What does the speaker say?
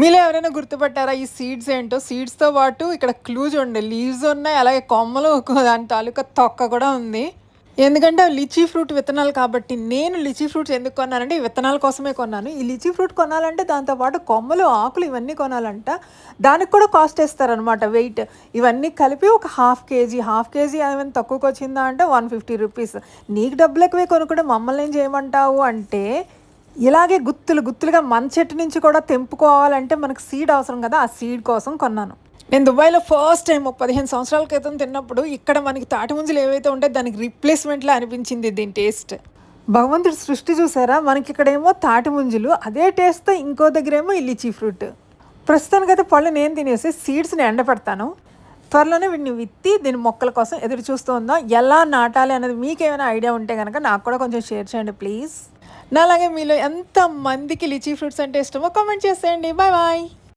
మీలో ఎవరైనా గుర్తుపట్టారా? ఈ సీడ్స్ ఏంటో? సీడ్స్తో పాటు ఇక్కడ క్లూజ్ ఉండే. లీవ్స్ ఉన్నాయి అలాగే కొమ్మలు దాని తాలూకా తొక్క కూడా ఉంది. ఎందుకంటే లిచీ ఫ్రూట్ విత్తనాలు కాబట్టి నేను లిచీ ఫ్రూట్స్ ఎందుకు కొన్నానంటే ఈ విత్తనాల కోసమే కొన్నాను. ఈ లిచీ ఫ్రూట్ కొనాలంటే దాంతోపాటు కొమ్మలు ఆకులు ఇవన్నీ కొనాలంట. దానికి కూడా కాస్ట్ వేస్తారనమాట వెయిట్ ఇవన్నీ కలిపి ఒక హాఫ్ కేజీ హాఫ్ కేజీ ఏమైనా తక్కువకి వచ్చిందా అంటే వన్ ఫిఫ్టీ రూపీస్ నీకు డబ్బులు ఎక్కువే కొనుక్కుంటే మమ్మల్ని ఏం చేయమంటావు అంటే ఇలాగే గుత్తులు గుత్తులుగా మన చెట్టు నుంచి కూడా తెంపుకోవాలంటే మనకు సీడ్ అవసరం కదా ఆ సీడ్ కోసం కొన్నాను. నేను దుబాయ్లో ఫస్ట్ టైం ఒక పదిహేను సంవత్సరాల క్రితం తిన్నప్పుడు ఇక్కడ మనకి తాటి ముంజలు ఏవైతే ఉంటాయో దానికి రీప్లేస్మెంట్లో అనిపించింది దీని టేస్ట్ భగవంతుడి సృష్టి చూసారా? మనకి ఇక్కడేమో తాటి ముంజలు అదే టేస్ట్తో ఇంకో దగ్గరేమో ఇలిచీ ఈ లిచీ ఫ్రూట్ ప్రస్తుతానికైతే పళ్ళు నేను తినేసి సీడ్స్ని ఎండపెడతాను త్వరలోనే వీటిని విత్తి దీని మొక్కల కోసం ఎదురు చూస్తూ ఉందాం. ఎలా నాటాలి అనేది మీకేమైనా ఐడియా ఉంటే కనుక నాకు కూడా కొంచెం షేర్ చేయండి ప్లీజ్. నాలాగే మీలో ఎంత మందికి లిచీ ఫ్రూట్స్ అంటే ఇష్టమో కామెంట్ చేసేయండి. Bye bye